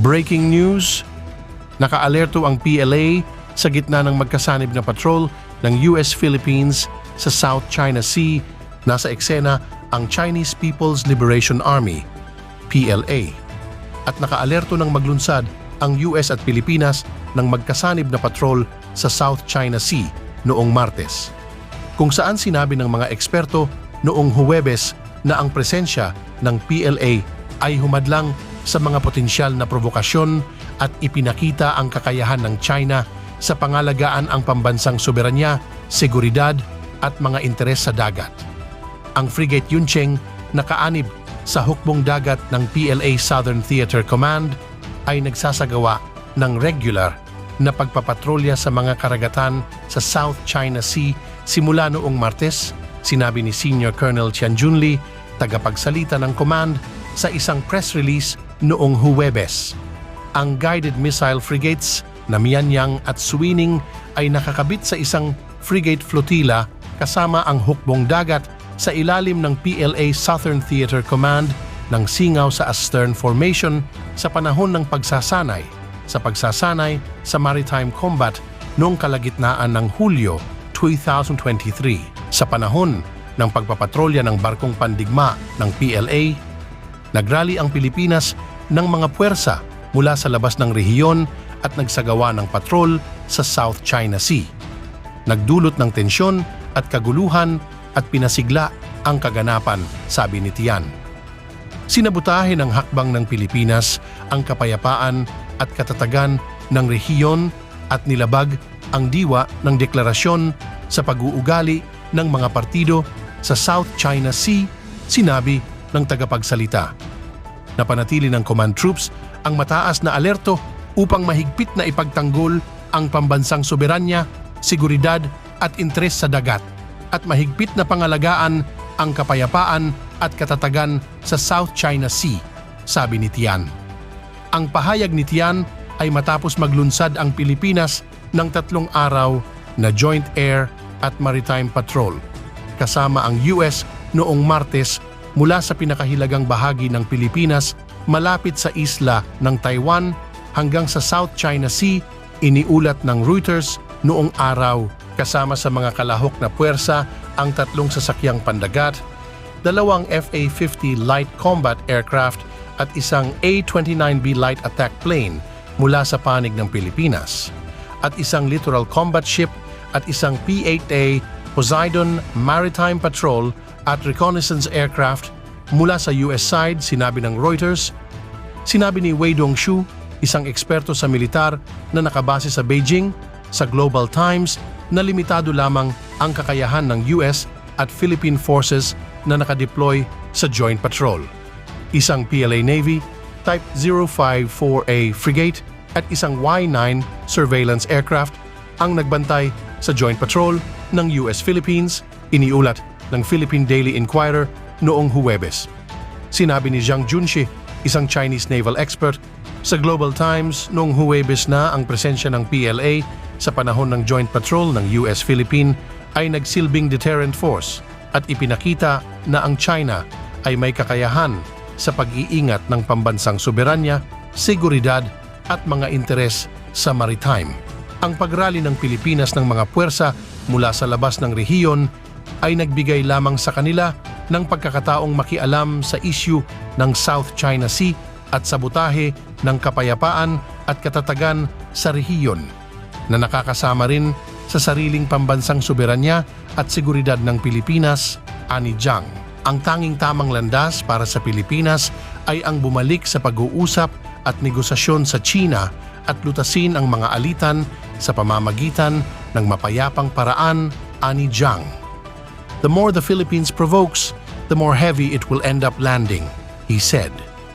Breaking news, nakaalerto ang PLA sa gitna ng magkasanib na patrol ng US Philippines sa South China Sea. Nasa eksena ang Chinese People's Liberation Army, PLA. At nakaalerto ng maglunsad ang US at Pilipinas ng magkasanib na patrol sa South China Sea noong Martes. Kung saan sinabi ng mga eksperto noong Huwebes na ang presensya ng PLA ay humadlang sa mga potensyal na provokasyon at ipinakita ang kakayahan ng China sa pangalagaan ang pambansang soberanya, seguridad at mga interes sa dagat. Ang frigate Yuncheng nakaanib sa hukbong dagat ng PLA Southern Theater Command ay nagsasagawa ng regular na pagpapatrolya sa mga karagatan sa South China Sea simula noong Martes, sinabi ni Senior Colonel Tian Junli, tagapagsalita ng command sa isang press release noong Huwebes. Ang guided missile frigates na Mianyang at Suwining ay nakakabit sa isang frigate flotilla kasama ang hukbong dagat sa ilalim ng PLA Southern Theater Command ng singaw sa Astern Formation sa panahon ng pagsasanay sa pagsasanay sa maritime combat noong kalagitnaan ng Hulyo 2023. Sa panahon ng pagpapatrolya ng barkong pandigma ng PLA, nagrally ang Pilipinas ng mga puwersa mula sa labas ng rehiyon at nagsagawa ng patrol sa South China Sea. Nagdulot ng tensyon at kaguluhan at pinasigla ang kaganapan, sabi ni Tian. Sinabutahe ng hakbang ng Pilipinas ang kapayapaan at katatagan ng rehiyon at nilabag ang diwa ng deklarasyon sa pag-uugali ng mga partido sa South China Sea, sinabi ng tagapagsalita. Napanatili ng command troops ang mataas na alerto upang mahigpit na ipagtanggol ang pambansang soberanya, seguridad at interes sa dagat at mahigpit na pangalagaan ang kapayapaan at katatagan sa South China Sea, sabi ni Tian. Ang pahayag ni Tian ay matapos maglunsad ang Pilipinas ng tatlong araw na Joint Air at Maritime Patrol kasama ang US noong Martes mula sa pinakahilagang bahagi ng Pilipinas malapit sa isla ng Taiwan hanggang sa South China Sea, iniulat ng Reuters noong araw. Kasama sa mga kalahok na puwersa ang tatlong sasakyang pandagat, dalawang FA-50 light combat aircraft at isang A-29B light attack plane mula sa panig ng Pilipinas, at isang littoral combat ship at isang P-8A Poseidon Maritime Patrol at reconnaissance aircraft mula sa US side, sinabi ng Reuters. Sinabi ni Wei Dongshu, isang eksperto sa militar na nakabase sa Beijing, sa Global Times na limitado lamang ang kakayahan ng US at Philippine forces na nakadeploy sa joint patrol. Isang PLA Navy Type 054A frigate at isang Y-9 surveillance aircraft ang nagbantay sa joint patrol ng US Philippines, iniulat ng Philippine Daily Inquirer noong Huwebes. Sinabi ni Zhang Junshi, isang Chinese naval expert, sa Global Times noong Huwebes na ang presensya ng PLA sa panahon ng joint patrol ng US-Philippine ay nagsilbing deterrent force at ipinakita na ang China ay may kakayahan sa pag-iingat ng pambansang soberanya, seguridad at mga interes sa maritime. Ang pagrally ng Pilipinas ng mga puwersa mula sa labas ng rehiyon ay nagbigay lamang sa kanila ng pagkakataong makialam sa issue ng South China Sea at sabotahe ng kapayapaan at katatagan sa rehiyon na nakakasama rin sa sariling pambansang soberanya at seguridad ng Pilipinas, ani Jiang. Ang tanging tamang landas para sa Pilipinas ay ang bumalik sa pag-uusap at negosasyon sa China at lutasin ang mga alitan sa pamamagitan ng mapayapang paraan, ani Jiang. The more the Philippines provokes, the more heavy it will end up landing, he said.